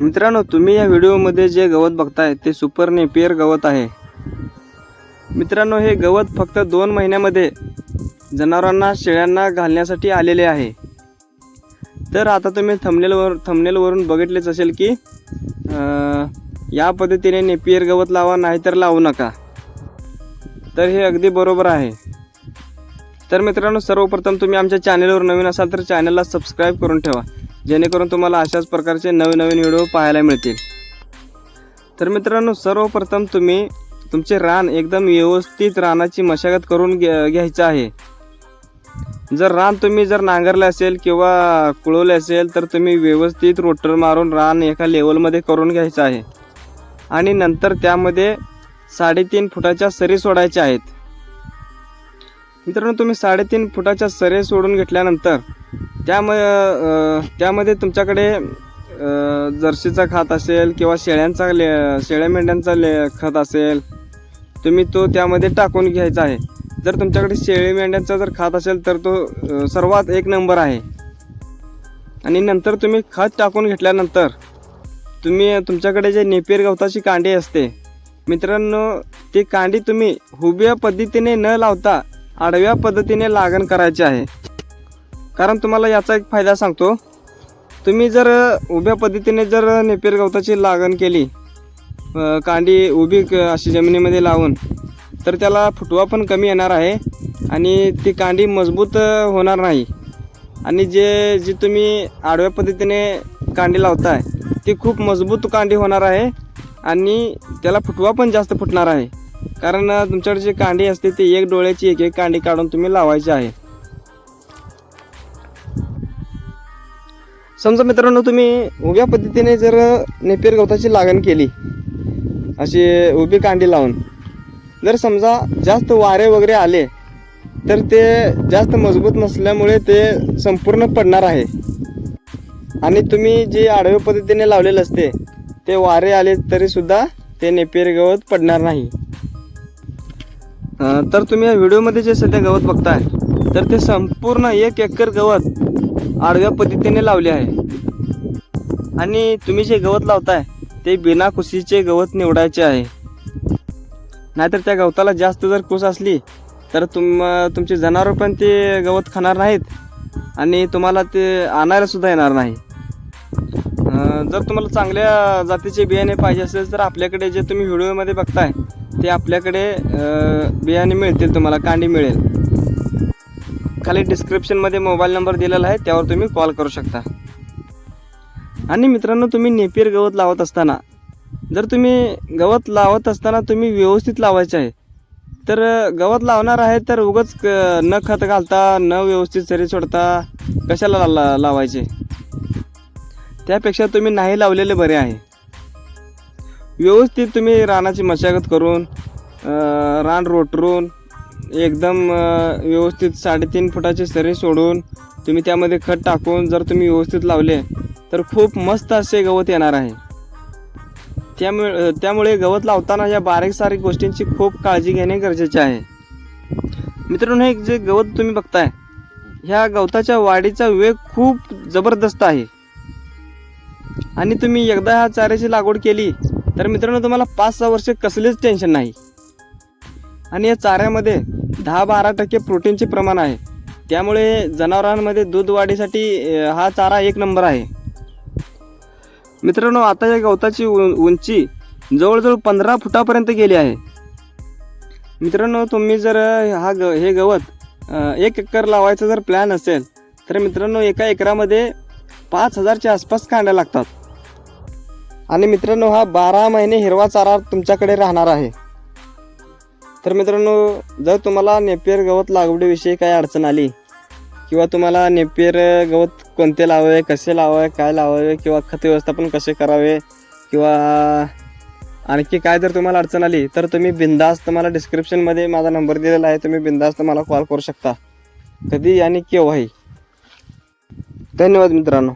मित्रांनो तुम्ही या व्हिडिओमध्ये जे गवत बघताय ते सुपर नेपियर गवत आहे. मित्रांनो हे गवत फक्त दोन महिन्यामध्ये जनावरांना शेळ्यांना घालण्यासाठी आलेले आहे. तर आता तुम्ही थमनेलवर थमनेलवरून बघितलेच असेल की आ, या पद्धतीने नेपियर गवत लावा नाहीतर लावू नका. तर हे अगदी बरोबर आहे. तर मित्रांनो सर्वप्रथम तुम्ही आमच्या चॅनेलवर नवीन असाल तर चॅनलला सबस्क्राईब करून ठेवा. जेणेकरून तुम्हाला अशाच प्रकारचे नवीन नवीन व्हिडिओ पाहायला मिळतील. तर मित्रांनो सर्वप्रथम तुम्ही तुमचे रान एकदम व्यवस्थित रानाची मशागत करून घे घ्यायचं आहे. जर रान तुम्ही जर नांगरले असेल किंवा कुळवले असेल तर तुम्ही व्यवस्थित रोटर मारून रान एका लेवलमध्ये करून घ्यायचं आहे. आणि नंतर त्यामध्ये साडेतीन फुटाच्या सरी सोडायच्या आहेत. मित्रांनो तुम्ही साडेतीन फुटाच्या सरे सोडून घेतल्यानंतर त्याम त्यामध्ये तुमच्याकडे जर्सीचा खात असेल किंवा शेळ्यांचा ले शेळ्या मेंढ्यांचा ले खत असेल तुम्ही तो त्यामध्ये टाकून घ्यायचा आहे. जर तुमच्याकडे शेळी मेंढ्यांचा जर खात असेल तर तो सर्वात एक नंबर आहे. आणि नंतर तुम्ही खत टाकून घेतल्यानंतर तुम्ही तुमच्याकडे जे नेपियर गवताची कांडी असते मित्रांनो ती कांडी तुम्ही हुब्या पद्धतीने न लावता आडव्या पद्धतीने लागण करायची आहे. कारण तुम्हाला याचा एक फायदा सांगतो. तुम्ही जर उभ्या पद्धतीने जर नेपेर गवताची लागण केली कांडी उभी क- अशी जमिनीमध्ये लावून तर त्याला फुटवा पण कमी येणार आहे आणि ती कांडी मजबूत होणार नाही. आणि जे जी तुम्ही आडव्या पद्धतीने कांडी लावताय ती खूप मजबूत कांडी होणार आहे आणि त्याला फुटवा पण जास्त फुटणार आहे. कारण तुमच्याकडे जी कांडी असते ती एक डोळ्याची एक एक कांडी काढून तुम्ही लावायची आहे. समजा मित्रांनो तुम्ही उभ्या पद्धतीने जर नेपेर गवताची लागण केली अशी उभी कांडी लावून जर समजा जास्त वारे वगैरे आले तर ते जास्त मजबूत नसल्यामुळे ते संपूर्ण पडणार आहे. आणि तुम्ही जे आडव्या पद्धतीने लावलेलं असते ते वारे आले तरीसुद्धा ते नेपेर गवत पडणार नाही. तर तुम्ही या व्हिडिओमध्ये जे सध्या गवत बघताय तर ते संपूर्ण एक एकर गवत आडव्या पद्धतीने लावले आहे. आणि तुम्ही जे गवत लावताय ते बिना कुशीचे गवत निवडायचे आहे. नाहीतर त्या गवताला जास्त जर कुस असली तर तुम तुमचे जनावर पण ते गवत खाणार नाहीत आणि तुम्हाला ते आणायला सुद्धा येणार नाही. जर तुम्हाला चांगल्या जातीचे बियाणे पाहिजे असेल तर आपल्याकडे जे तुम्ही व्हिडिओमध्ये बघताय ते आपल्याकडे बियाणे मिळतील तुम्हाला कांडी मिळेल. खाली डिस्क्रिप्शनमध्ये मोबाईल नंबर दिलेला आहे त्यावर तुम्ही कॉल करू शकता. आणि मित्रांनो तुम्ही नेपियर गवत लावत असताना जर तुम्ही गवत लावत असताना तुम्ही व्यवस्थित लावायचे आहे तर गवत लावणार आहे तर उगच क- न खत घालता न व्यवस्थित सरी सोडता कशाला ला- ला- लावायचे? त्यापेक्षा तुम्ही नाही लावलेले बरे आहे. व्यवस्थित तुम्ही रानाची मशागत करून रान रोटरून एकदम व्यवस्थित साडेतीन फुटाची सरी सोडून तुम्ही त्यामध्ये खत टाकून जर तुम्ही व्यवस्थित लावले तर खूप मस्त असे गवत येणार आहे. त्यामुळे त्यामुळे गवत लावताना या बारीक सारीक गोष्टींची खूप काळजी घेणे गरजेचे आहे. मित्रांनो हे जे गवत तुम्ही बघताय ह्या गवताच्या वाढीचा वेग खूप जबरदस्त आहे. आणि तुम्ही एकदा ह्या चाऱ्याची लागवड केली तर मित्रांनो तुम्हाला पाच सहा वर्ष कसलेच टेन्शन नाही. आणि या चाऱ्यामध्ये दहा बारा टक्के प्रोटीनचे प्रमाण आहे. त्यामुळे जनावरांमध्ये दूध वाढीसाठी हा चारा एक नंबर आहे. मित्रांनो आता या गवताची उंची जवळजवळ पंधरा फुटापर्यंत गेली आहे. मित्रांनो तुम्ही जर हा ग हे गवत एक एकर लावायचा जर प्लॅन असेल तर मित्रांनो एका एकरामध्ये पाच हजारच्या आसपास कांड्या लागतात. आणि मित्रांनो हा बारा महिने हिरवा चारा तुमच्याकडे राहणार आहे. तर मित्रांनो जर तुम्हाला नेपियर गवत लागवडीविषयी काही अडचण आली किंवा तुम्हाला नेपियर गवत कोणते लावावे कसे लावावे काय लावावे किंवा खत व्यवस्थापन कसे करावे किंवा आणखी काय जर तुम्हाला अडचण आली तर तुम्ही बिंदास्त मला डिस्क्रिप्शनमध्ये माझा नंबर दिलेला आहे तुम्ही बिंदास्त मला कॉल करू शकता. कधी आणि केव्हाही. धन्यवाद मित्रांनो.